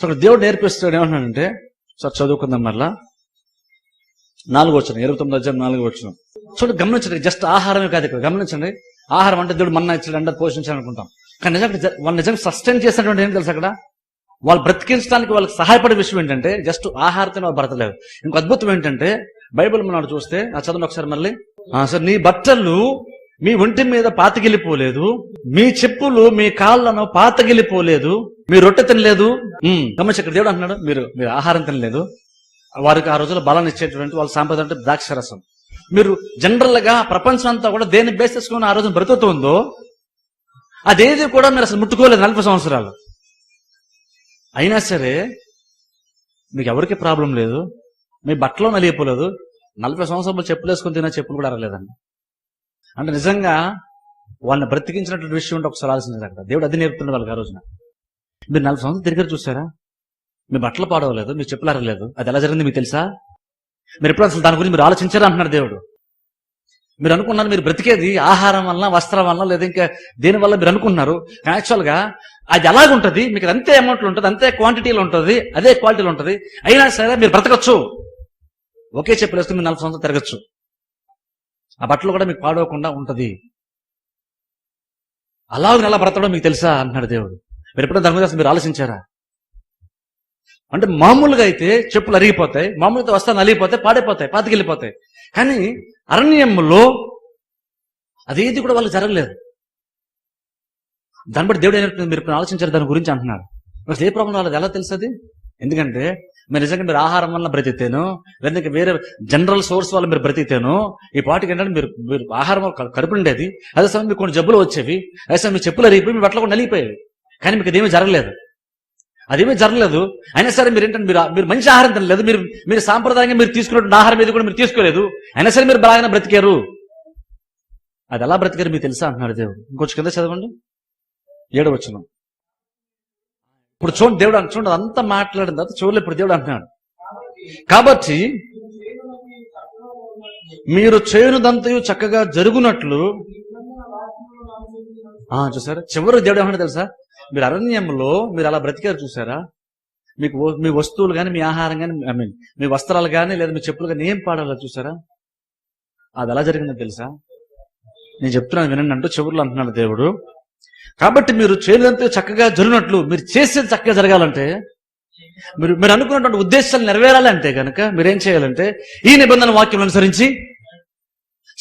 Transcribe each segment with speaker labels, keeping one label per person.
Speaker 1: So దేవుడు నేర్పిస్తాడు ఏమంటున్నాడంటే sir చదువుకుందాం మరలా. నాలుగు వచ్చిన ఇరవై తొమ్మిది అధ్యాయం నాలుగు వచ్చిన చూడండి గమనించండి జస్ట్ ఆహారమే కాదు ఇక్కడ గమనించండి. ఆహారం అంటే దేవుడు మన్నా ఇచ్చాడు అంటే పోషించాడు అనుకుంటాం కానీ నిజంగా వాళ్ళు నిజంగా సస్టైన్ చేసినటువంటి ఏం తెలుసు అక్కడ? వాళ్ళు బ్రతికించడానికి వాళ్ళకి సహాయపడే విషయం ఏంటంటే జస్ట్ ఆహారంతో వాళ్ళు బ్రతలేదు ఇంకో అద్భుతం ఏంటంటే బైబిల్ మనం చూస్తే ఆ చదవండి ఒకసారి మళ్ళీ సార్ నీ బట్టలు మీ ఒంటి మీద పాతగిలిపోలేదు మీ చెప్పులు మీ కాళ్ళను పాతగిలిపోలేదు మీ రొట్టె తినలేదు. ఉమ్, గమనించి ఇక్కడ దేవుడు అంటున్నాడు మీరు మీరు ఆహారం తినలేదు. వారికి ఆ రోజుల్లో బలం ఇచ్చేటువంటి వాళ్ళ సాంప్రదాయం అంటే ద్రాక్ష రసం. మీరు జనరల్గా ప్రపంచం అంతా కూడా దేన్ని బేస్ చేసుకుని ఆ రోజున బ్రతుకుతుందో అదేది కూడా మీరు అసలు ముట్టుకోలేదు నలభై సంవత్సరాలు. అయినా సరే మీకు ఎవరికి ప్రాబ్లం లేదు? మీ బట్టలో నలిగిపోలేదు. నలభై సంవత్సరాలు చెప్పులు వేసుకుని తిన్న చెప్పులు కూడా అరలేదండి. అంటే నిజంగా వాళ్ళని బ్రతికించినటువంటి విషయం ఉంటే ఒకసారి ఆలోచించారు అక్కడ. దేవుడు అది నేర్పుతున్నాడు వాళ్ళకి ఆ రోజున. మీరు నలభై సంవత్సరాలు తిరిగి చూసారా? మీ బట్టలు పాడవలేదు మీరు చెప్పులు అది ఎలా జరిగింది మీకు తెలుసా? మీరు ఎప్పుడు అసలు దాని గురించి మీరు ఆలోచించారా అంటున్నాడు దేవుడు. మీరు అనుకున్నారు మీరు బ్రతికేది ఆహారం వలన వస్త్రం వలన లేదా ఇంకా దేనివల్ల మీరు అనుకున్నారు? యాక్చువల్గా అది ఎలాగుంటుంది? మీకు అది అంతే అమౌంట్లో ఉంటుంది అంతే క్వాంటిటీలో ఉంటుంది అదే క్వాలిటీలో ఉంటుంది. అయినా సరే మీరు బ్రతకచ్చు. ఒకే చెప్పులు మీరు నలభై సంవత్సరాలు తిరగచ్చు. ఆ బట్టలు కూడా మీకు పాడవకుండా ఉంటుంది. అలాగే ఎలా బ్రతకడం మీకు తెలుసా? అంటున్నాడు దేవుడు. మీరు ఎప్పుడైనా దాని మీద మీరు ఆలోచించారా? అంటే మామూలుగా అయితే చెప్పులు అరిగిపోతాయి మామూలుగా వస్తాను అలిగిపోతాయి పాడైపోతాయి పాతికెళ్ళిపోతాయి. కానీ అరణ్యంలో అదేది కూడా వాళ్ళకి జరగలేదు. దాన్ని బట్టి దేవుడు ఏం మీరు ఆలోచించారు దాని గురించి అంటున్నారు ఏ ప్రాబ్లం వాళ్ళది ఎలా తెలుసది? ఎందుకంటే మీరు నిజంగా మీరు ఆహారం వల్ల బ్రతికితేను లేదంటే వేరే జనరల్ సోర్స్ వల్ల మీరు బ్రతికితేను ఈ పాటికి ఏంటంటే మీరు మీరు ఆహారం కడుపు ఉండేది అదే సమయం మీకు కొన్ని జబ్బులు వచ్చేవి అదే సమయం మీ చెప్పులు అరిగిపోయి మీ బట్టలు కూడా నలిగిపోయేవి. కానీ మీకు అదేమీ జరగలేదు. అదేమీ జరగలేదు. అయినా సరే మీరు ఏంటంటే మీరు మీరు మంచి ఆహారం తినలేదు మీరు మీరు సాంప్రదాయంగా మీరు తీసుకున్నటువంటి ఆహారం మీద కూడా మీరు తీసుకోలేదు అయినా సరే మీరు బాగానే బ్రతికారు. అది ఎలా బ్రతికారు మీకు తెలుసా? అంటున్నాడు దేవుడు. ఇంకొచ్చు కింద చదవండి. ఏడవచ్చున్నాం ఇప్పుడు చూడండి దేవుడు అంటు- చూడండి అంతా మాట్లాడిన తర్వాత చూడలే ఇప్పుడు దేవుడు అంటున్నాడు. కాబట్టి మీరు చేయనుదంతయు చక్కగా జరుగునట్లు ఆ చూసారా? చివరి దేవుడు ఏమన్నా తెలుసా? మీరు అరణ్యంలో మీరు అలా బ్రతికారు చూసారా? మీకు మీ వస్తువులు కానీ మీ ఆహారం కానీ ఐ మీన్ మీ వస్త్రాలు కానీ లేదా మీ చెప్పులు కానీ ఏం పాడాలో చూసారా? అది ఎలా జరిగిందో తెలుసా? నేను చెప్తున్నాను వినండి అంటూ చివరిలో అంటున్నాడు దేవుడు. కాబట్టి మీరు చేయలేదంతే చక్కగా జరిగినట్లు మీరు చేసేది చక్కగా జరగాలంటే మీరు మీరు అనుకున్నటువంటి ఉద్దేశాలు నెరవేరాలంటే కనుక మీరేం చేయాలంటే ఈ నిబంధన వాక్యం అనుసరించి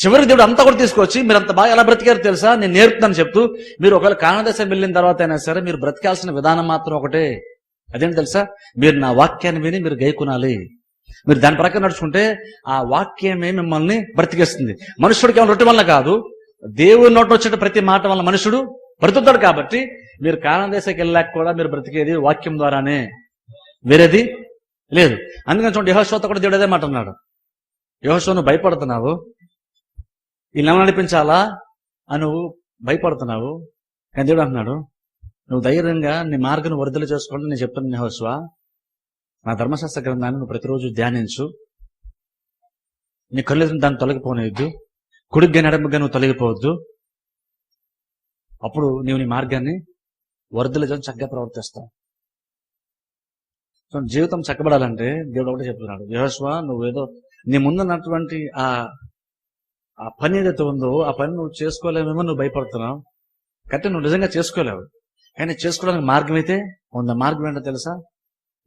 Speaker 1: చివరికి దేవుడు అంతా కూడా తీసుకొచ్చి మీరు అంత బాగా ఎలా బ్రతికారు తెలుసా? నేను నేర్పుతాను చెప్తూ మీరు ఒకవేళ కానదేశం వెళ్ళిన తర్వాత అయినా సరే మీరు బ్రతకాల్సిన విధానం మాత్రం ఒకటే. అదేంటి తెలుసా? మీరు నా వాక్యాన్ని విని మీరు గైకునాలి. మీరు దాని ప్రకారం నడుచుకుంటే ఆ వాక్యమే మిమ్మల్ని బ్రతికేస్తుంది. మనుషుడికి ఏమైనా రొట్టె వల్ల కాదు. దేవుని నోట వచ్చే ప్రతి మాట వల్ల మనుషుడు బ్రతుకుతాడు కాబట్టి మీరు కానదేశకి వెళ్ళాక కూడా మీరు బ్రతికేది వాక్యం ద్వారానే. వేరేది లేదు. అందుకని చూడండి యహోశ్వత కూడా దేవుడు అదే మాట అన్నాడు. యహోశ్వ నువ్వు భయపడుతున్నావు? ఈ నెల నడిపించాలా? అని నువ్వు భయపడుతున్నావు? కానీ దేవుడు అంటున్నాడు నువ్వు ధైర్యంగా నీ మార్గను వరదలు చేసుకోండి. నేను చెప్తాను యహోశ్వ నా ధర్మశాస్త్ర గ్రంథాన్ని నువ్వు ప్రతిరోజు ధ్యానించు. నీ కళ్ళు దాన్ని తొలగిపోనేయద్దు. కుడిగ్గా నడమగా నువ్వు తొలగిపోవద్దు. అప్పుడు నీవు నీ మార్గాన్ని వరదలు చక్కగా ప్రవర్తిస్తావు. సో జీవితం చక్కబడాలంటే దేవుడు ఒకటే చెప్తున్నాడు. యహోశ్వ నువ్వేదో నీ ముందున్నటువంటి ఆ ఆ పని ఏదైతే ఉందో ఆ పని నువ్వు చేసుకోలేమేమో నువ్వు భయపడుతున్నావు. కరెక్ట్ నువ్వు నిజంగా చేసుకోలేవు. కానీ చేసుకోవడానికి మార్గం అయితే ఉందా? మార్గం ఏంటో తెలుసా?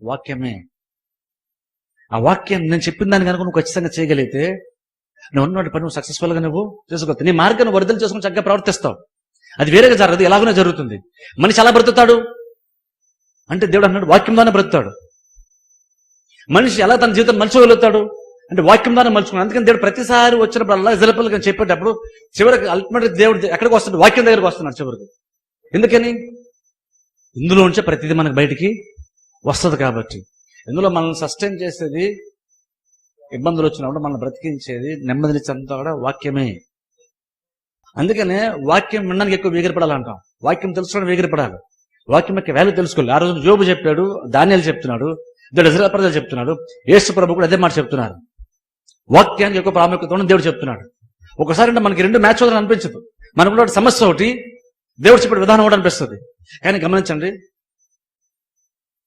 Speaker 1: వాక్యమే. ఆ వాక్యం నేను చెప్పిన దాన్ని కనుక నువ్వు ఖచ్చితంగా చేయగలిగితే నువ్వు ఉన్నటువంటి పని నువ్వు సక్సెస్ఫుల్గా నువ్వు చేసుకోవచ్చు నీ మార్గాన్ని వరదలు చేసుకుని చక్కగా ప్రవర్తిస్తావు. అది వేరేగా జరగదు ఎలాగనే జరుగుతుంది. మనిషి ఎలా బ్రతుకుతాడు? అంటే దేవుడు అన్నాడు వాక్యం ద్వారా బ్రతుకుతాడు. మనిషి ఎలా తన జీవితం మలుచుకోగలుగుతాడు? అంటే వాక్యం ద్వారా మలుచుకున్నాడు. అందుకని దేవుడు ప్రతిసారి వచ్చినప్పుడు అల్లా ఇజలపల్లి చెప్పేటప్పుడు చివరికి అల్టిమేట్ దేవుడు ఎక్కడికి వస్తున్నాడు వాక్యం దగ్గరకు వస్తున్నాడు చివరికి. ఎందుకని? ఇందులో ఉంచే ప్రతిదీ మనకు బయటికి వస్తుంది కాబట్టి. ఇందులో మనల్ని సస్టైన్ చేసేది ఇబ్బందులు వచ్చినప్పుడు మనల్ని బ్రతికించేది నెమ్మదినిచ్చేంతా కూడా వాక్యమే. అందుకనే వాక్యం వినడానికి ఎక్కువ వేగిరపడాలంటాం. వాక్యం తెలుసుకోవడం వేగిరపడాలి. వాక్యం యొక్క వాల్యూ తెలుసుకోవాలి. ఆ రోజు జోబు చెప్పాడు ధాన్యాలు చెప్తున్నాడు దేవుడు ఇజ్రాయల్ ప్రజలు చెప్తున్నాడు యేసు ప్రభు కూడా అదే మాట చెప్తున్నారు. వాక్యానికి ఎక్కువ ప్రాముఖ్యత ఉండడం దేవుడు చెప్తున్నాడు. ఒకసారి అంటే మనకి రెండు మ్యాచ్ అవుతుంది అనిపించదు. మనకు సమస్య ఒకటి దేవుడు చెప్పే విధానం ఒకటి అనిపిస్తుంది. కానీ గమనించండి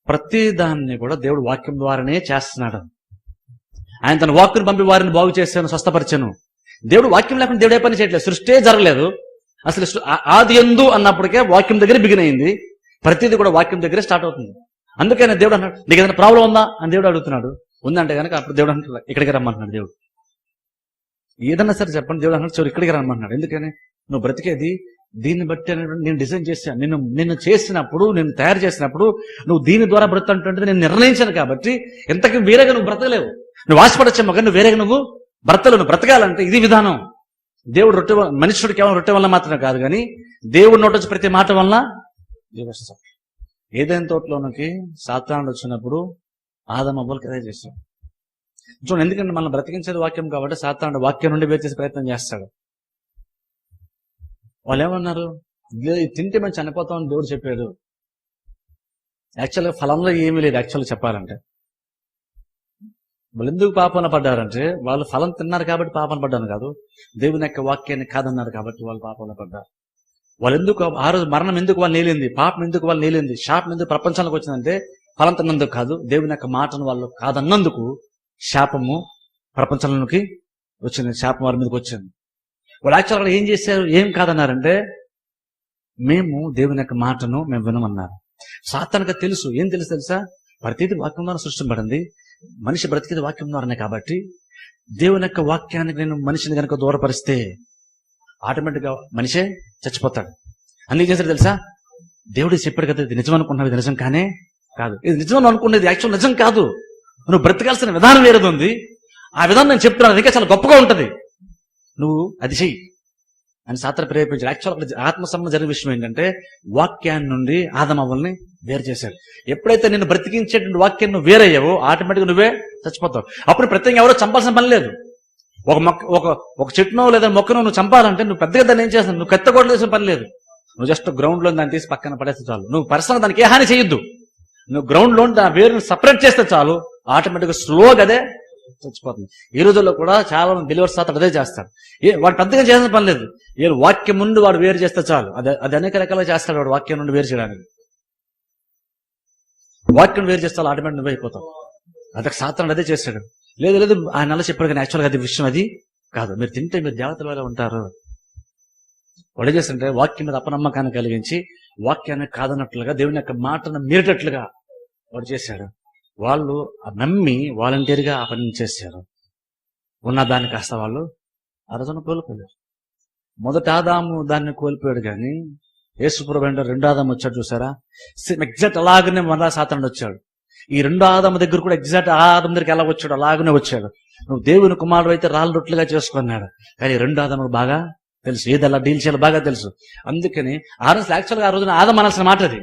Speaker 1: ప్రతి దాన్ని కూడా దేవుడు వాక్యం ద్వారానే చేస్తున్నాడు. ఆయన తన వాక్కుని పంపి వారిని బాగు చేశాను స్వస్థపరిచాను. దేవుడు వాక్యం లేకుండా దేవుడు ఏ పని చేయట్లేదు. సృష్టి జరగలేదు. అసలు ఆది ఎందు అన్నప్పటికే వాక్యం దగ్గర బిగిన్ అయింది. ప్రతిదీ కూడా వాక్యం దగ్గరే స్టార్ట్ అవుతుంది. అందుకనే దేవుడు అన్నాడు నీకు ఏదైనా ప్రాబ్లం ఉందా? అని దేవుడు అడుగుతున్నాడు. ఉందంటే కనుక అప్పుడు దేవుడు అంటున్నాడు ఇక్కడికి రమ్మంటున్నాడు దేవుడు. ఏదన్నా సరే చెప్పండి దేవుడు అన్నాడు చూడు ఇక్కడికి రమ్మంటున్నాడు. ఎందుకని? నువ్వు బ్రతికేది దీన్ని బట్టి నేను డిజైన్ చేశాను నిన్ను నిన్ను చేసినప్పుడు నేను తయారు చేసినప్పుడు నువ్వు దీని ద్వారా బ్రతంటుంటే నేను నిర్ణయించాను కాబట్టి ఎంతకీ వేరేగా నువ్వు బ్రతకలేవు. నువ్వు ఆశపడచ్చేమో కానీ నువ్వు వేరేగా నువ్వు భర్తలను బ్రతకాలంటే ఇది విధానం. దేవుడు రొట్టె మనుషుడు కేవలం రొట్టె వల్ల మాత్రమే కాదు కానీ దేవుడు నోట వచ్చి ప్రతి మాట వల్ల జీవిస్తాం ఏదైనా తోటలోనికి సాతానుడు వచ్చినప్పుడు ఆదం అవ్వలకి అదే చేస్తాడు. చూడండి ఎందుకంటే మనం బ్రతికించేది వాక్యం కాబట్టి సాతానుడు వాక్యం నుండి వేరు చేసే ప్రయత్నం చేస్తాడు. వాళ్ళు ఏమన్నారు? తింటే మేము చనిపోతామని దేవుడు చెప్పాడు. యాక్చువల్గా ఫలంలో ఏమీ లేదు యాక్చువల్గా చెప్పాలంటే. వాళ్ళు ఎందుకు పాపన పడ్డారంటే వాళ్ళు ఫలం తిన్నారు కాబట్టి పాపన పడ్డాను కాదు. దేవుని యొక్క వాక్యాన్ని కాదన్నారు కాబట్టి వాళ్ళు పాపన పడ్డారు. వాళ్ళు ఎందుకు ఆ రోజు మరణం ఎందుకు వాళ్ళు నేలింది? పాపం ఎందుకు వాళ్ళు నేలింది? శాపం ఎందుకు ప్రపంచానికి వచ్చిందంటే ఫలం తిన్నందుకు కాదు. దేవుని యొక్క మాటను వాళ్ళు కాదన్నందుకు శాపము ప్రపంచంలోకి వచ్చింది. శాపం వారి మీదకి వచ్చింది. వాళ్ళు యాక్చువల్గా ఏం చేశారు? ఏం కాదన్నారంటే మేము దేవుని యొక్క మాటను మేము వినమన్నారు. సాతానికి తెలుసు. ఏం తెలుసు తెలుసా? ప్రతిది వాక్యం ద్వారా సృష్టింపడింది మనిషి బ్రతికేది వాక్యం ద్వారానే కాబట్టి దేవుని యొక్క వాక్యానికి నేను మనిషిని కనుక దూరపరిస్తే ఆటోమేటిక్గా మనిషే చచ్చిపోతాడు. అందుకే చేశారు తెలుసా? దేవుడు చెప్పాడు కదా ఇది నిజం అనుకున్నావు ఇది నిజం కానే కాదు. ఇది నిజం అనుకునేది అనుకున్నది యాక్చువల్ నిజం కాదు. నువ్వు బ్రతకాల్సిన విధానం వేరేది ఉంది. ఆ విధానం నేను చెప్తున్నాను ఇంకా చాలా గొప్పగా ఉంటుంది. నువ్వు అది చెయ్యి. అని సాత్ర ప్రేరేపించాడు యాక్చువల్ అక్కడ ఆత్మ సంబంధం జరిగిన విషయం ఏంటంటే వాక్యాన్ని నుండి ఆదమవ్వల్ని వేరు చేశాడు ఎప్పుడైతే నేను బ్రతికించేటువంటి వాక్యం నువ్వు వేరయ్యావో ఆటోమేటిక్గా నువ్వే చచ్చిపోతావు. అప్పుడు ప్రత్యేకంగా ఎవరో చంపాల్సిన పని లేదు. ఒక మొక్క ఒక ఒక చెట్టునో లేదా మొక్కను నువ్వు చంపాలంటే నువ్వు పెద్దగా దాన్ని ఏం చేస్తావు? నువ్వు కత్త చేసిన పని లేదు. నువ్వు జస్ట్ గ్రౌండ్లో దాన్ని తీసి పక్కన పడేస్తే చాలు. నువ్వు పర్సనల్ దానికి ఏ హాని చేయొద్దు. నువ్వు గ్రౌండ్ దాని వేరుని సపరేట్ చేస్తే చాలు. ఆటోమేటిక్గా స్లోగా అదే చచ్చిపోతుంది. ఈ రోజుల్లో కూడా చాలా మంది డెలివరీ అతడు అదే చేస్తాడు. ఏ వాడు పెద్దగా చేసిన పని లేదు. ఏ వాక్యం నుండి వాడు వేరు చేస్తే చాలు. అది అది అనేక రకాలుగా చేస్తాడు వాడు వాక్యం నుండి వేరు చేయడానికి. వాక్యం వేరు చేస్తే ఆటోమేటిక్ నువ్వు అయిపోతావు. అదొక అదే చేస్తాడు. లేదు లేదు ఆయన అలా చెప్పాడు కానీ యాక్చువల్గా అది విషయం అది కాదు. మీరు తింటే మీరు దేవతల వల్ల ఉంటారు? వాడు ఏం చేస్తుంటే వాక్యం మీద అపనమ్మకాన్ని కలిగించి వాక్యాన్ని కాదన్నట్లుగా దేవుని యొక్క మాటను మీరేటట్లుగా వాడు చేశాడు. వాళ్ళు నమ్మి వాలంటీర్గా ఆ పని చేశారు. ఉన్న దాన్ని కాస్త వాళ్ళు ఆ రోజున కోల్పోయారు. మొదట ఆదాము దాన్ని కోల్పోయాడు కానీ యేసుప్రభు అంటే రెండో ఆదాము వచ్చాడు చూసారా? ఎగ్జాక్ట్ అలాగనే మళ్ళా సాతానుడు వచ్చాడు. ఈ రెండో ఆదాము దగ్గర కూడా ఎగ్జాక్ట్ ఆ ఆదం దగ్గరికి ఎలా వచ్చాడు అలాగనే వచ్చాడు. నువ్వు దేవుని కుమారుడు అయితే రాళ్ళు రొట్లుగా చేసుకున్నాడు. కానీ రెండో ఆదాము బాగా తెలుసు. ఏది డీల్ చేయాలో బాగా తెలుసు. అందుకని ఆ రోజు యాక్చువల్గా ఆ రోజున ఆదం అనాల్సిన మాట అది.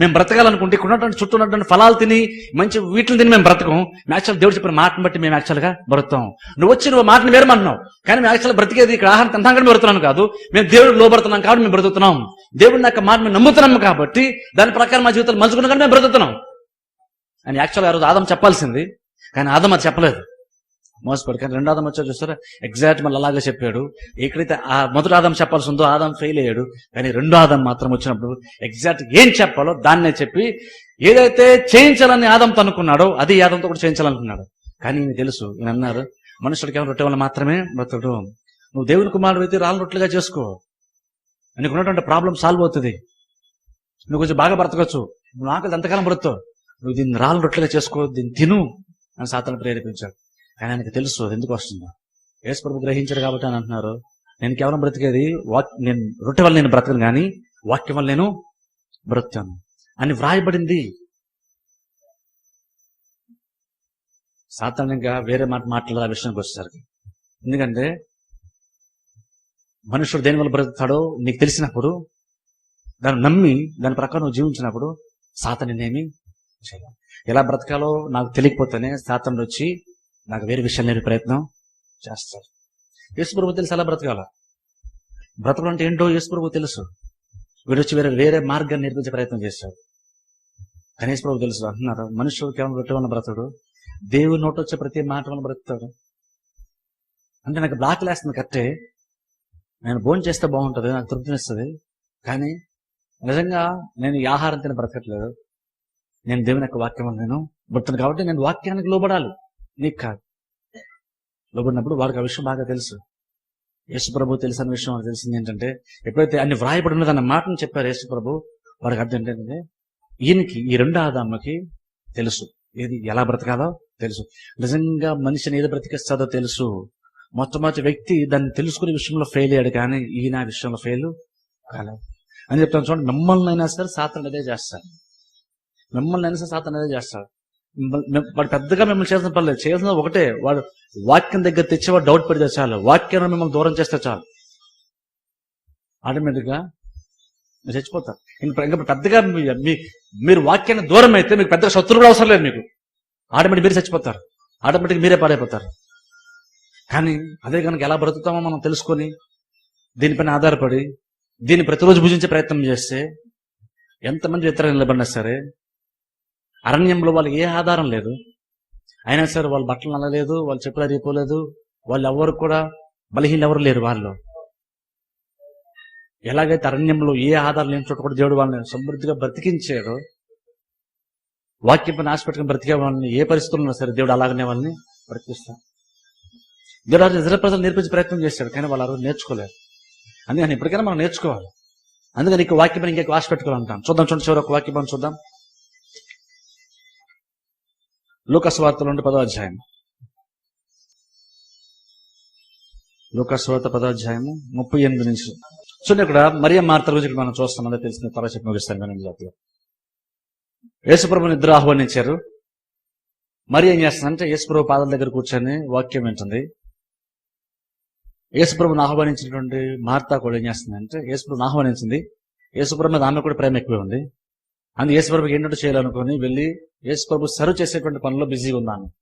Speaker 1: మేము బ్రతకాలనుకుంటే ఇక్కడ ఉన్నటువంటి చుట్టూ ఉన్నటువంటి ఫలాలు తిని మంచి వీటిని తిని మేము బ్రతకం. యాక్చువల్ దేవుడు చెప్పిన మాటను బట్టి మేము యాక్చువల్గా బ్రతాం. నువ్వు వచ్చి నువ్వు మాటను వేరమంటున్నావు. కానీ మేము యాక్చువల్ బ్రతికేది ఇక్కడ ఆహారం తింటాం కానీ బ్రతున్నాను కాదు. మేము దేవుడు లోబడుతున్నాం కాబట్టి మేము బ్రతుకుతున్నాం. దేవుడిని యొక్క మాట మేము నమ్ముతున్నాం కాబట్టి దాని ప్రకారం మా జీవితాలు మంచుకున్నాం కానీ మేము బ్రతుకుతున్నాం. అని యాక్చువల్ ఆ రోజు ఆదం చెప్పాల్సింది. కానీ ఆదం అది చెప్పలేదు. మోసపడి కానీ రెండో ఆదం వచ్చా చూస్తారా? ఎగ్జాక్ట్ మళ్ళీ అలాగే చెప్పాడు. ఎక్కడైతే ఆ మొదటి ఆదం చెప్పాల్సి ఉందో ఆదం ఫెయిల్ అయ్యాడు. కానీ రెండో ఆదం మాత్రం వచ్చినప్పుడు ఎగ్జాక్ట్ ఏం చెప్పాలో దాన్నే చెప్పి ఏదైతే చేయించాలని ఆదం తనుకున్నాడో అది ఆదంతో కూడా చేయించాలనుకున్నాడు. కానీ తెలుసు. ఈయన అన్నారు మనుషుడికి ఏమైనా రొట్టె వల్ల మాత్రమే బ్రతకడు. నువ్వు దేవుని కుమారుడు అయితే రాళ్ళ రొట్టెలుగా చేసుకో. నీకు ఉన్నటువంటి ప్రాబ్లం సాల్వ్ అవుతుంది. నువ్వు కొంచెం బాగా బ్రతకచ్చు. నువ్వు ఆకలి ఎంతకాలం బ్రతవు నువ్వు దీన్ని రాళ్ళ రొట్టెలుగా చేసుకో దీన్ని తిను అని సాతను ప్రేరేపించాడు. కానీ ఆయనకు తెలుసు అది ఎందుకు వస్తుందో. యేసు ప్రభు గ్రహించాడు కాబట్టి అని అంటున్నారు. నేను కేవలం బ్రతికేది వాక్ నేను రొట్టె వల్ల నేను బ్రతకను కానీ వాక్యం వల్ల నేను బ్రతుకాను అని వ్రాయబడింది. సాధారణంగా వేరే మాట మాట్లాడే విషయానికి వచ్చేసరికి. ఎందుకంటే మనుషుడు దేని వల్ల బ్రతుకుతాడో నీకు తెలిసినప్పుడు దాన్ని నమ్మి దాని ప్రకారం జీవించినప్పుడు సాతని నేనేమి చేయాలి ఎలా బ్రతకాలో నాకు తెలియకపోతేనే సాతనుడు వచ్చి నాకు వేరే విషయాలు నేర్పే ప్రయత్నం చేస్తారు. యేసుప్రభు తెలుసు ఎలా బ్రతకాల? బ్రతకడం అంటే ఏంటో యేసుప్రభు తెలుసు. వీడొచ్చి వేరే వేరే మార్గాన్ని నేర్పించే ప్రయత్నం చేశాడు. గణేష్ ప్రభు తెలుసు అంటున్నారు మనుషులు కేవలం రొట్టె వల్ల బ్రతడు దేవుని నోటొచ్చే ప్రతి మాట వల్ల బ్రతుకుతాడు అంటే నాకు బ్లాక్ లేస్తుంది కరెక్టే. నేను భోజనం చేస్తే బాగుంటుంది నాకు తృప్తినిస్తుంది కానీ నిజంగా నేను ఈ ఆహారం తిని బ్రతకట్లేదు. నేను దేవుని యొక్క వాక్యం నేను పుట్టాను కాబట్టి నేను వాక్యానికి లోబడాలి. నీకు కాదు లోబడినప్పుడు వారికి ఆ విషయం బాగా తెలుసు. యేసు ప్రభు తెలుసు అన్న విషయం వారికి తెలిసింది ఏంటంటే ఎప్పుడైతే అన్ని వ్రాయబడి ఉన్నదన్న మాటను చెప్పారు యేసుప్రభు వారికి అర్థం ఏంటంటే ఈయనకి ఈ రెండు ఆదామ్మకి తెలుసు. ఏది ఎలా బ్రతకాలో తెలుసు. నిజంగా మనిషిని ఏది బ్రతికిస్తుందో తెలుసు. మొట్టమొదటి వ్యక్తి దాన్ని తెలుసుకునే విషయంలో ఫెయిల్ అయ్యాడు కానీ ఈయన ఆ విషయంలో ఫెయిల్ కాలేదు. అని చెప్తాను చూడండి మిమ్మల్ని అయినా సరే సాతను అదే చేస్తారు మిమ్మల్ని అయినా సరే సాతను అదే చేస్తాడు. వాడు పెద్దగా మిమ్మల్ని చేసిన పర్లేదు చేసిన ఒకటే. వాడు వాక్యం దగ్గర తెచ్చి వాడు డౌట్ పెడితే చాలు. వాక్యాన్ని మిమ్మల్ని దూరం చేస్తే చాలు. ఆటోమేటిక్గా మీరు చచ్చిపోతారు. ఇంకా ఇంకా పెద్దగా మీ- మీరు వాక్యాన్ని దూరం అయితే మీకు పెద్దగా శత్రువులు కూడా అవసరం లేదు మీకు. ఆటోమేటిక్ మీరు చచ్చిపోతారు. ఆటోమేటిక్ మీరే పాడైపోతారు. కానీ అదే కనుక ఎలా బ్రతుకుతామో మనం తెలుసుకొని దీనిపైన ఆధారపడి దీన్ని ప్రతిరోజు భుజించే ప్రయత్నం చేస్తే ఎంతమంది ఇతర నిలబడినా సరే అరణ్యంలో వాళ్ళకి ఏ ఆధారం లేదు. అయినా సరే వాళ్ళ బట్టలు నల్లలేదు వాళ్ళు చెప్పులు అరిగిపోలేదు వాళ్ళు ఎవరు కూడా బలహీనలు ఎవరు లేరు వాళ్ళు ఎలాగైతే అరణ్యంలో ఏ ఆధారం లేని చోట కూడా దేవుడు వాళ్ళని సమృద్ధిగా బ్రతికించారు వాక్యం పైన ఆశపెట్టుకుని బ్రతికే వాళ్ళని ఏ పరిస్థితుల్లో ఉన్నా సరే దేవుడు అలాగనే వాళ్ళని బ్రతికిస్తాడు. దేవుడు ఇతర ప్రజలు నేర్పించే ప్రయత్నం చేశాడు కానీ వాళ్ళు ఆ నేర్చుకోలేరు అందుకని ఇప్పటికైనా మనం నేర్చుకోవాలి. అందుకని నీకు వాక్యం ఇంకా ఆశ పెట్టుకోవాలంటాం చూద్దాం చూడండి చివరి ఒక వాక్యం చూద్దాం. లూకస్ వార్తలు ఉంటే పదో అధ్యాయం లూకస్ వార్త ముప్పై ఎనిమిది నుంచి. చూడండి ఇక్కడ మరియ మార్త గురించి ఇక్కడ మనం చూస్తాం అదే తెలిసిన తర్వాత ముగిస్తాం కానీ జాతీయ యేసుప్రభుని ఇద్దరు ఆహ్వానించారు. మరి ఏం చేస్తుందంటే యేసుప్రభు పాదాల దగ్గర కూర్చొని వాక్యం వింటుంది. యేసుప్రభుని ఆహ్వానించినటువంటి మార్త కూడా ఏం చేస్తుందంటే యేసుప్రభుని ఆహ్వానించింది. యేసుప్రభు మీద ఆమె కూడా ప్రేమ ఎక్కువ ఉంది. అందుకే యేసుప్రభుకి ఏంటంటే చేయాలనుకుని వెళ్ళి యేసుప్రభు సర్వ్ చేసేటువంటి పనిలో బిజీగా ఉన్నాను.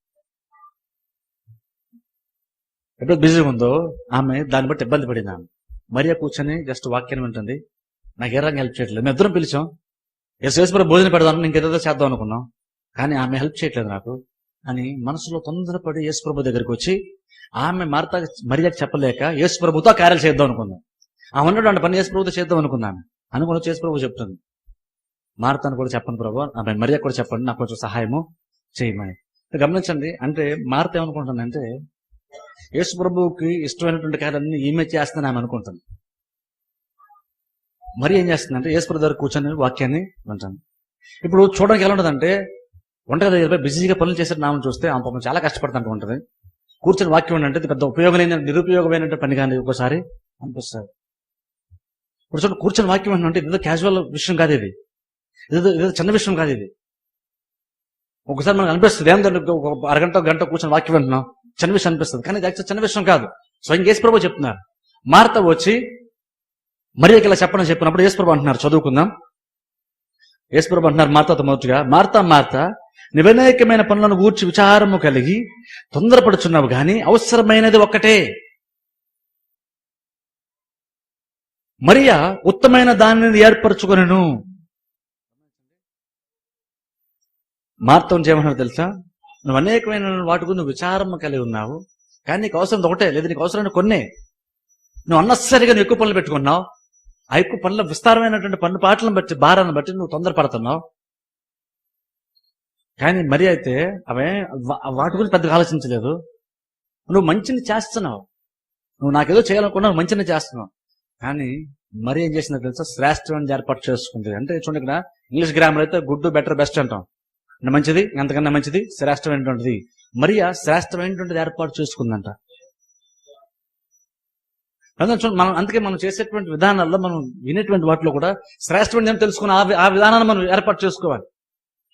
Speaker 1: ఎప్పుడు బిజీగా ఉందో ఆమె దాన్ని బట్టి ఇబ్బంది పడింది ఆమె మరియా కూర్చొని జస్ట్ వాక్యాన్ని వింటుంది. నాకు ఏ రంగం హెల్ప్ చేయట్లేదు. మేము ఇద్దరం పిలిచాం. యేసు యేసుప్రభు భోజనం పెడదాం ఇంకేదో చేద్దాం అనుకున్నాం. కానీ ఆమె హెల్ప్ చేయట్లేదు నాకు. అని మనసులో తొందరపడి యేసుప్రభు దగ్గరికి వచ్చి ఆమె మార్త మర్యాద చెప్పలేక యేసుప్రభుతో కార్యాలు చేద్దాం అనుకుందాం ఆ ఉన్నటువంటి పని యేసుప్రభుతో చేద్దాం అనుకున్నాను. అనుకుని వచ్చి యేసుప్రభు చెప్తుంది. మార్తాను కూడా చెప్పండి ప్రభు. ఆమె మరియా కూడా చెప్పండి. నాకు కొంచెం సహాయము చేయమని. గమనించండి అంటే మార్త ఏమనుకుంటుందంటే యేసు ప్రభువుకి ఇష్టమైనటువంటి కార్యాలన్నీ ఈమె చేస్తుందని ఆమె అనుకుంటుంది. మరి ఏం చేస్తుందంటే యేసు ప్రభు దగ్గర కూర్చొని వాక్యాన్ని వింటాను. ఇప్పుడు చూడడానికి ఎలా ఉంటుందంటే వంటగది దగ్గర బిజీగా పనులు చేసే నామని చూస్తే ఆమె పాపం చాలా కష్టపడుతుంటూ ఉంటుంది. కూర్చొని వాక్యం అంటే పెద్ద ఉపయోగమైన నిరుపయోగమైన పని కానీ ఒక్కోసారి అనిపిస్తుంది. ఇప్పుడు చూడండి కూర్చొని వాక్యం అంటే ఇదేదో క్యాజువల్ విషయం కాదు ఇది. ఇదేదో చిన్న విషయం కాదు ఇది. ఒకసారి మనకు అనిపిస్తుంది ఏంటంటే ఒక అరగంట గంట కూర్చొని వాక్యం వింటున్నాం. చిన్న విషయం అనిపిస్తుంది. కానీ ఇది చిన్న విషయం కాదు. స్వయం యేసు ప్రభు చెప్తున్నారు. మార్త వచ్చి మరి ఇలా చెప్పని చెప్పినప్పుడు యేసు ప్రభు అంటున్నారు. చదువుకుందాం. యేసు ప్రభు అంటున్నారు మార్తతో మొదటిగా మార్త మార్త నివనేకమైన పనులను గూర్చి విచారము కలిగి తొందరపడుచున్నావు కానీ అవసరమైనది ఒక్కటే. మరియా ఉత్తమైన దానిని ఏర్పరచుకొనను. మార్తం చేయమన్నా తెలుసా? నువ్వు అనేకమైన వాటి గురించి నువ్వు విచారము కలిగి ఉన్నావు. కానీ నీకు అవసరం ఒకటే. లేదు నీకు అవసరమైన కొన్నే. నువ్వు అన్నసరిగా నువ్వు ఎక్కువ పనులు పెట్టుకున్నావు. ఆ ఎక్కువ పనుల విస్తారమైనటువంటి పన్ను పాటలను బట్టి భారాన్ని బట్టి నువ్వు తొందరపడుతున్నావు. కానీ మరి అయితే అవే వా- వాటి గురించి పెద్దగా ఆలోచించలేదు. నువ్వు మంచిని చేస్తున్నావు. నువ్వు నాకేదో చేయాలనుకున్నావు మంచిని చేస్తున్నావు. కానీ మరి ఏం చేసినా తెలుసా? శ్రేష్టమైన ఏర్పాటు చేసుకుంటుంది అంటే చూడండి ఇక్కడ ఇంగ్లీష్ గ్రామర్ అయితే గుడ్ బెటర్ బెస్ట్ అంటాం. మంచిది ఎంతకన్నా మంచిది? శ్రేష్టమైనటువంటిది. మరియా శ్రేష్టమైనటువంటిది ఏర్పాటు చేసుకుందంట. చూడండి మనం అందుకే మనం చేసేటువంటి విధానాల్లో మనం వినేటువంటి వాటిలో కూడా శ్రేష్టమైన ఏం తెలుసుకుని ఆ విధానాన్ని మనం ఏర్పాటు చేసుకోవాలి.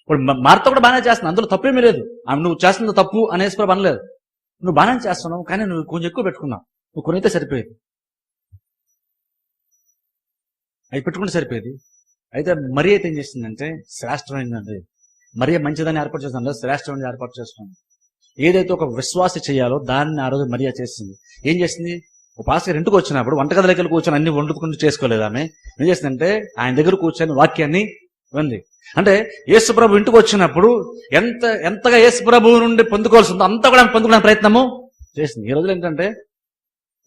Speaker 1: ఇప్పుడు మార్త కూడా బాగానే చేస్తున్నావు అందులో తప్పేమీ లేదు. నువ్వు చేస్తున్న తప్పు అనేసి కూడా అనలేదు. నువ్వు బాగానే చేస్తున్నావు కానీ నువ్వు కొంచెం ఎక్కువ పెట్టుకున్నావు. నువ్వు కొనైతే సరిపోయేది. అవి పెట్టుకుంటే సరిపోయేది. అయితే మరి అయితే ఏం చేసిందంటే శ్రేష్టమైనది. మరియా మంచిదని ఏర్పాటు చేస్తాను శ్రేష్టమని ఏర్పాటు చేస్తున్నాను ఏదైతే ఒక విశ్వాస చేయాలో దాన్ని ఆ రోజు మరియా చేసింది ఏం చేసింది ఒక ఇంటికి వచ్చినప్పుడు వంటగదిలోకి వెళ్ళి కూర్చొని అన్ని వండుకుని చేసుకోలేదు ఆమె. ఏం చేసిందంటే ఆయన దగ్గర కూర్చొని వాక్యాన్ని ఉంది అంటే యేసుప్రభు ఇంటికి వచ్చినప్పుడు ఎంత ఎంతగా యేసుప్రభు నుండి పొందుకోవాల్సి ఉందో అంతా కూడా పొందుకునే ప్రయత్నము చేసింది. ఈ రోజులు ఏంటంటే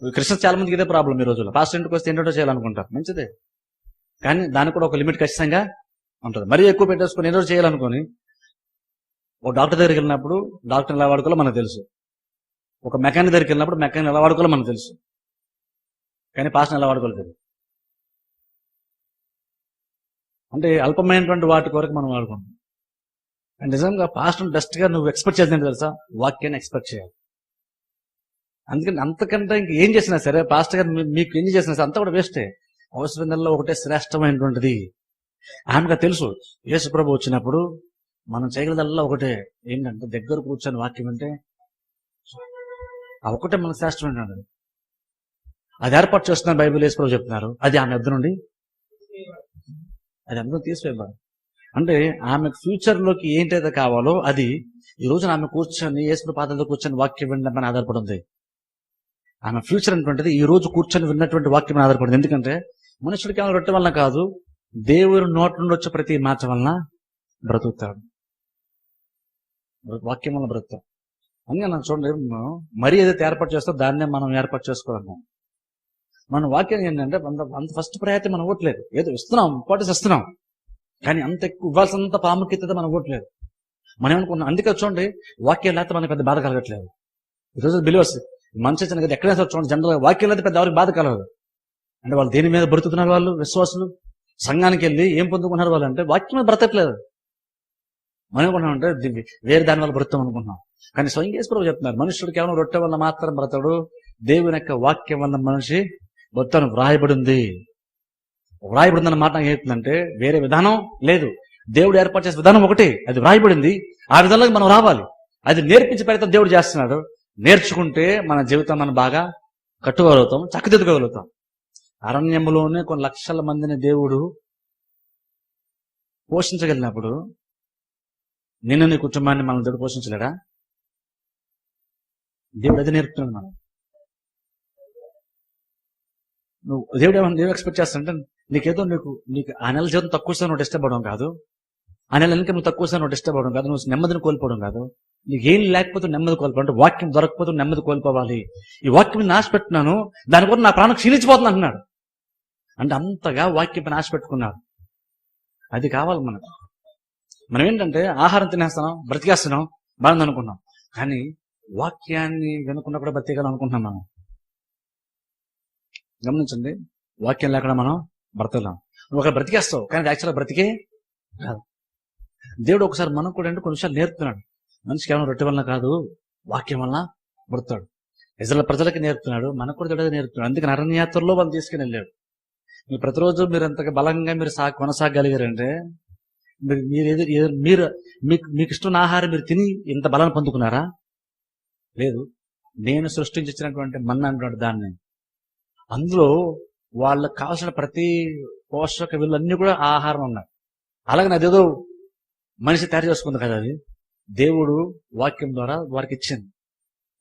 Speaker 1: క్రిస్టియన్స్ చాలా మందికి ఇదే ప్రాబ్లం ఈ రోజుల్లో. పాస్టర్ ఇంటికి వస్తే ఏంటో చేయాలనుకుంటారు. మంచిదే. కానీ దానికి కూడా ఒక లిమిట్ ఖచ్చితంగా ఉంటుంది. మరీ ఎక్కువ పెట్టేసుకొని ఏదో చేయాలనుకొని ఒక డాక్టర్ దగ్గరికి వెళ్ళినప్పుడు డాక్టర్ ఎలా వాడుకోవాలో మనకు తెలుసు. ఒక మెకానిక్ దగ్గరికి వెళ్ళినప్పుడు మెకానిక్ ఎలా వాడుకోవాలో మనకు తెలుసు. కానీ పాస్ట్ని ఎలా వాడుకోలేదు అంటే అల్పమైనటువంటి వాటి కొరకు మనం వాడుకుంటాం. అండ్ నిజంగా పాస్ట్ బెస్ట్గా నువ్వు ఎక్స్పెక్ట్ చేద్దాం తెలుసా? వాక్యాన్ని ఎక్స్పెక్ట్ చేయాలి. అందుకని అంతకంటే ఇంక ఏం చేసినా సరే పాస్ట్ గారు మీకు ఏం చేసినా సరే అంతా కూడా వేస్టే అవసరమైనల్లో ఒకటే శ్రేష్టమైనటువంటిది. ఆమెకు తెలుసు. యేసు ప్రభు వచ్చినప్పుడు మనం చేయగలదల్లా ఒకటే. ఏంటంటే దగ్గర కూర్చొని వాక్యం అంటే ఆ ఒకటే మన శ్రేష్టమైనది అది. ఏర్పాటు చేస్తున్నారు బైబిల్ యేసు ప్రభు చెప్తున్నారు. అది ఆమె ఎద్దు నుండి అది అందరూ తీసివేయబారు అంటే ఆమె ఫ్యూచర్లోకి ఏంటైతే కావాలో అది ఈ రోజున ఆమె కూర్చొని యేసు పాత్రలో కూర్చొని వాక్యం వినడం ఆధారపడి ఉంది ఆమె ఫ్యూచర్ అనేటువంటిది ఈ రోజు కూర్చొని విన్నటువంటి వాక్యం ఆధారపడింది. ఎందుకంటే మనుషుడికి ఏమైనా రొట్టె వలన కాదు దేవుని నోటి నుండి వచ్చే ప్రతి మాట వలన బ్రతుకుతాడు. వాక్యం వలన బ్రతుకుతాడు. అందుకే నన్ను చూడండి మరీ ఏదైతే ఏర్పాటు చేస్తో దాన్నే మనం ఏర్పాటు చేసుకోవాలి మన వాక్యం ఏంటంటే అంత అంత ఫస్ట్ ప్రయారిటీ మనం ఇవ్వట్లేదు. ఏదో ఇస్తున్నాం ఇంపార్టెన్స్ ఇస్తున్నాం కానీ అంత ఎక్కువ ఇవ్వాల్సినంత ప్రాముఖ్యత మనం ఇవ్వట్లేదు. మనం ఏమనుకున్నాం అందుకే చూడండి వాక్యం లేకపోతే మనకి పెద్ద బాధ కలగట్లేదు. ఈరోజు బిలీవర్స్ మంచి చిన్న కదా ఎక్కడైనా సరే చూడండి జనరల్గా వాక్యం లేకపోతే పెద్ద ఎవరికి బాధ కలగదు. అంటే వాళ్ళు దేని మీద బ్రతుకుతున్నారు వాళ్ళు? విశ్వాసులు? సంఘానికి వెళ్ళి ఏం పొందుకున్నారు వాళ్ళు అంటే వాక్యం బ్రతకట్లేదు. మనం ఏమనుకున్నాం అంటే వేరే దాని వల్ల బ్రతం అనుకుంటున్నాం. కానీ స్వయం ప్రభు చెప్తున్నారు మనుషుడు కేవలం రొట్టె వల్ల మాత్రం బ్రతడు దేవుని యొక్క వాక్యం వల్ల మనిషి బ్రతను వ్రాయబడింది. వ్రాయబడిందన్న మాట నాకు ఏంటంటే వేరే విధానం లేదు. దేవుడు ఏర్పాటు చేసే విధానం ఒకటి అది వ్రాయబడింది. ఆ విధానంలో మనం రావాలి. అది నేర్పించే ప్రయత్నం దేవుడు చేస్తున్నాడు. నేర్చుకుంటే మన జీవితం మనం బాగా కట్టుకోగలుగుతాం చక్కదిద్దుకోగలుగుతాం. అరణ్యంలోనే కొన్ని లక్షల మందిని దేవుడు పోషించగలిగినప్పుడు నిన్ను నీ కుటుంబాన్ని మనం దేవుడు పోషించలేడా? దేవుడు అది నేర్పుతున్నాడు మనం నువ్వు దేవుడు ఏమన్నా దేవుడు ఎక్స్పెక్ట్ చేస్తానంటే నీకేదో నీకు నీకు ఆ నెల జీవితం తక్కువ ఇస్తే నువ్వు డిస్టర్బ్ అవడం కాదు. ఆ నెల ఇంకా నువ్వు తక్కువ ఇస్తే నువ్వు డిస్టర్బ్ అవడం కాదు. నువ్వు నెమ్మదిని కోల్పోవడం కాదు. నీకు ఏం లేకపోతే నెమ్మది కోల్పోవడం అంటే వాక్యం దొరకపోతే నెమ్మది కోల్పోవాలి. ఈ వాక్యం నాశపెట్టినాను దాని కూడా నా ప్రాణం క్షీణించిపోతుంది అంటున్నాడు. అంటే అంతగా వాక్యం ఆశ పెట్టుకున్నాడు అది కావాలి మనకు. మనం ఏంటంటే ఆహారం తినేస్తున్నాం బ్రతికేస్తున్నాం బాగుంది అనుకున్నాం. కానీ వాక్యాన్ని వినకుండా కూడా బ్రతికాలనుకుంటున్నాం మనం. గమనించండి వాక్యం లేకుండా మనం బ్రతకలేం. నువ్వు ఒక బ్రతికేస్తావు కానీ యాక్చువల్గా బ్రతికే కాదు. దేవుడు ఒకసారి మనకు కూడా అంటే కొన్ని విషయాలు నేర్పుతున్నాడు. మనిషి కేవలం రొట్టె వలన కాదు వాక్యం వలన బ్రతాడు ఇతరుల ప్రజలకు నేర్పుతున్నాడు మనకు కూడా దేవుడు నేర్పుతున్నాడు. అందుకని అరణ్యాత్రలో వాళ్ళు తీసుకుని వెళ్ళాడు. మీరు ప్రతిరోజు మీరు అంతగా బలంగా మీరు సా కొనసాగలిగారంటే మీరు మీరు ఏదో మీరు మీకు మీకు ఇష్టం ఆహారం మీరు తిని ఇంత బలాన్ని పొందుకున్నారా? లేదు. నేను సృష్టించినటువంటి మన్న అంటున్నాడు దాన్ని. అందులో వాళ్ళకి కావాల్సిన ప్రతి పోషక విలువలన్నీ కూడా ఆహారం ఉన్నాయి. అలాగే అదేదో మనిషి తయారు చేసుకుంది కదా అది. దేవుడు వాక్యం ద్వారా వారికి ఇచ్చింది.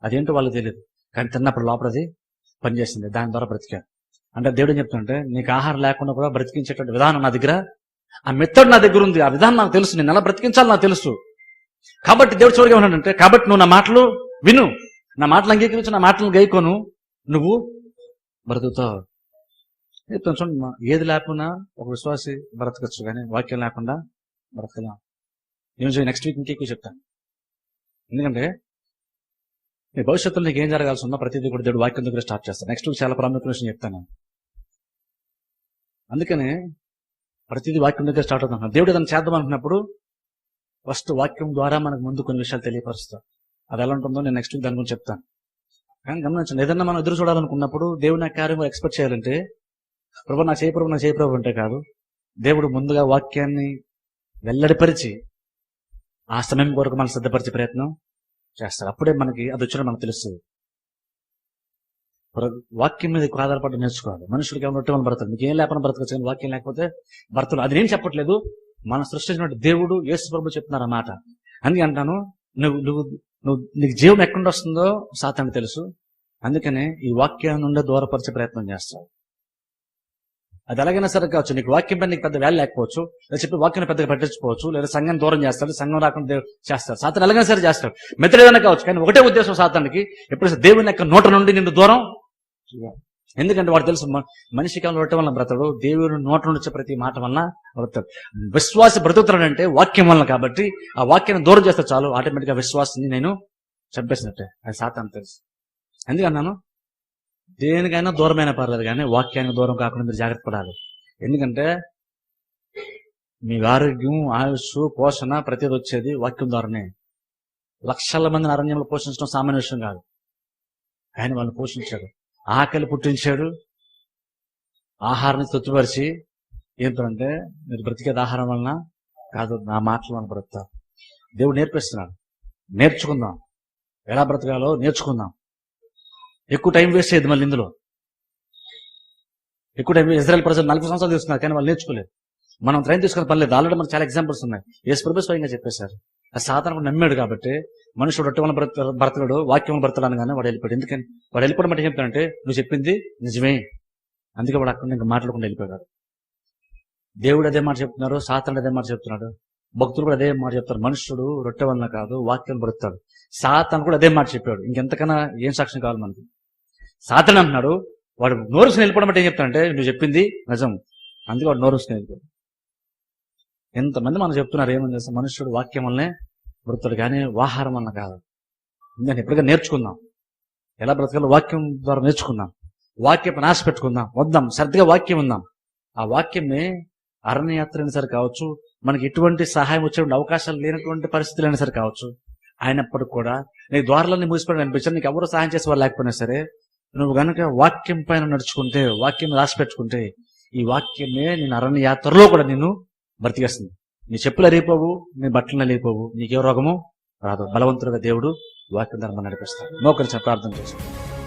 Speaker 1: అదేంటో వాళ్ళకి తెలియదు కానీ తిన్నప్పుడు లోపల అది పనిచేసింది. దాని ద్వారా బ్రతికారు. అంటే దేవుడు ఏం చెప్తుంటే నీకు ఆహారం లేకుండా కూడా బ్రతికించేటువంటి విధానం నా దగ్గర ఆ మెత్తడ్ నా దగ్గర ఉంది ఆ విధానం నాకు తెలుసు నేను ఎలా బ్రతికించాలో నాకు తెలుసు. కాబట్టి దేవుడు చివరికి ఏమన్నాడంటే కాబట్టి నువ్వు నా మాటలు విను నా మాటలు అంగీకరించు నా మాటలు గైకోను నువ్వు బ్రతుకుతావు. చెప్తాను చూడండి ఏది లేకుండా ఒక విశ్వాసి బ్రతకచ్చు కానీ వాక్యం లేకుండా బ్రతకలేం. నేను నెక్స్ట్ వీక్ ఇంకెక్కువ చెప్తాను. ఎందుకంటే నీ భవిష్యత్తులో నీకు ఏం జరగాల్సి ఉన్నా ప్రతిదీ కూడా దేవుడు వాక్యం దగ్గర స్టార్ట్ చేస్తాను నెక్స్ట్ చాలా ప్రాముఖ్యమైన విషయం చెప్తాను నేను. అందుకనే ప్రతిదీ వాక్యం దగ్గర స్టార్ట్ అవుతాను. దేవుడు ఏదైనా చేద్దాం అనుకున్నప్పుడు ఫస్ట్ వాక్యం ద్వారా మనకు ముందు కొన్ని విషయాలు తెలియపరుస్తాను అది ఎలా ఉంటుందో నేను నెక్స్ట్ వీక్ దాని గురించి చెప్తాను. కానీ గమనించండి ఏదన్నా మనం ఎదురు చూడాలనుకున్నప్పుడు దేవుడు నా కార్యం ఎక్స్పెక్ట్ చేయాలంటే ప్రభు నా చేయ ప్రభు నా చేయ ప్రభు అంటే కాదు. దేవుడు ముందుగా వాక్యాన్ని వెల్లడిపరిచి ఆ సమయం కొరకు మనం సిద్ధపరిచే ప్రయత్నం చేస్తారు. అప్పుడే మనకి అది వచ్చిన మనకు తెలుస్తుంది వాక్యం మీద ఎక్కువ ఆధారపడి నేర్చుకోవాలి మనుషులకి ఏమన్నట్టు మనం బ్రతకదు మీకు ఏం లేకుండా బ్రతకచ్చు కానీ వాక్యం లేకపోతే బ్రతలు అది నేను చెప్పట్లేదు. మనం సృష్టించిన దేవుడు యేసు ప్రభు చెప్తున్నారు అన్నమాట అందుకే అంటాను నువ్వు నువ్వు నువ్వు నీకు జీవం ఎక్కడ వస్తుందో సాతానికి తెలుసు. అందుకనే ఈ వాక్యాన్ని నుండి దూరపరిచే ప్రయత్నం చేస్తావు. అది ఎలాగైనా సరే కావచ్చు. నీకు వాక్యం పైన నీకు పెద్ద వేలు లేకపోవచ్చు. లేదా చెప్పి వాక్యం పెద్దగా పట్టించుకోవచ్చు. లేదా సంఘం దూరం చేస్తాడు సంఘం రాకుండా చేస్తారు. చేస్తాడు సాతాను ఎలాగైనా సరే చేస్తాడు మిత్రుడైనా ఏదైనా కావచ్చు. కానీ ఒకటే ఉద్దేశం సాతానికి. ఎప్పుడు దేవుని యొక్క నోట నుండి నిన్ను దూరం ఎందుకంటే వాడు తెలుసు మ- మనిషి కాలం ఉండటం వలన బ్రతడు దేవుని నోట నుండి వచ్చే ప్రతి మాట వలన బ్రతడు విశ్వాస బ్రతుకుతాడంటే వాక్యం వలన కాబట్టి ఆ వాక్యాన్ని దూరం చేస్తే చాలు. ఆటోమేటిక్గా విశ్వాసాన్ని నేను చంపేసినట్టే. అది సాతాను తెలుసు. ఎందుకన్నాను దేనికైనా దూరమైన పర్లేదు కానీ వాక్యానికి దూరం కాకుండా మీరు జాగ్రత్త పడాలి. ఎందుకంటే మీ ఆరోగ్యం ఆయుష్ పోషణ ప్రతిది వచ్చేది వాక్యం ద్వారానే. లక్షల మందిని అరణ్యంలో పోషించడం సామాన్య విషయం కాదు. ఆయన వాళ్ళని పోషించాడు. ఆకలి పుట్టించాడు. ఆహారాన్ని తృప్తిపరిచి ఏంటంటే మీరు బ్రతికేది ఆహారం వలన కాదు నా మాటలు వలన బ్రతుకుతారు. దేవుడు నేర్పిస్తున్నాడు. నేర్చుకుందాం. ఎలా బ్రతకాలో నేర్చుకుందాం. ఎక్కువ టైం వేస్ట్ చేయదు మళ్ళీ ఇందులో. ఎక్కువ టైం ఇజ్రాయల్ ప్రజలు నలభై సంవత్సరాలు తీసుకున్నారు కానీ వాళ్ళు నేర్చుకోలేదు. మనం ట్రైన్ తీసుకున్న పర్లేదు ఆల్రెడీ మనకు చాలా ఎగ్జాంపుల్స్ ఉన్నాయి. యేసు ప్రభు స్వయంగా చెప్పేశారు. ఆ సాధారణ నమ్మాడు కాబట్టి మనుషుడు రొట్టె వలన బ్రత బ్రతకడు వాక్యం వలన బ్రతడాను కానీ వాడు వెళ్ళిపోయాడు. ఎందుకని? వాడు వెళ్ళిపోవడం అంటే ఏం నువ్వు చెప్పింది నిజమే. అందుకే వాడు అక్కడ ఇంకా మాట్లాడకుండా వెళ్ళిపోయాడు. దేవుడు అదే మాట చెప్తున్నారు సాతానుడు అదే మాట చెప్తున్నాడు. భక్తులు కూడా అదే మాట చెప్తారు. మనుషుడు రొట్టె వలన కాదు వాక్యం బ్రతుకుతాడు. సాతాను కూడా అదే మాట చెప్పాడు. ఇంకెంతకన్నా ఏం సాక్ష్యం కావాలి మనకి? సాధన అంటున్నాడు. వాడు నోరుసు వెళ్ళిపోవడం అంటే ఏం చెప్తానంటే నువ్వు చెప్పింది నిజం. అందుకే వాడు నోరుసు నిలిపాడు ఎంతమంది మనం చెప్తున్నారు ఏమని చేస్తాం మనుషుడు వాక్యం వల్లనే మృతుడు కానీ వాహారం అన్న కాదు. నేను ఎప్పటికీ నేర్చుకుందాం. ఎలా బ్రతకాలో వాక్యం ద్వారా నేర్చుకుందాం. వాక్యం నాశ పెట్టుకుందాం. వద్దాం సర్దిగా వాక్యం ఉందాం ఆ వాక్యమే అరణ్యయాత్ర అయినా సరే కావచ్చు మనకి ఎటువంటి సహాయం వచ్చే అవకాశాలు లేనటువంటి పరిస్థితులు అయినా సరే కావచ్చు. అయినప్పటికీ కూడా నీ ద్వారాలన్నీ మూసిపోయి అనిపించారు నీకు ఎవరు సహాయం చేసే వాళ్ళు లేకపోయినా సరే నువ్వు గనుక వాక్యం పైన నడుచుకుంటే వాక్యం రాసి పెట్టుకుంటే ఈ వాక్యమే నేను అరణ్య యాత్రలో కూడా నిన్ను బ్రతికేస్తుంది. నీ చెప్పులు అరిగిపోవు నీ బట్టలు అరిగిపోవు నీకే రోగము రాదు. బలవంతుడుగా దేవుడు వాక్యం ధర్మం నడిపిస్తాడు. మోకరించిన ప్రార్థన చేస్తాను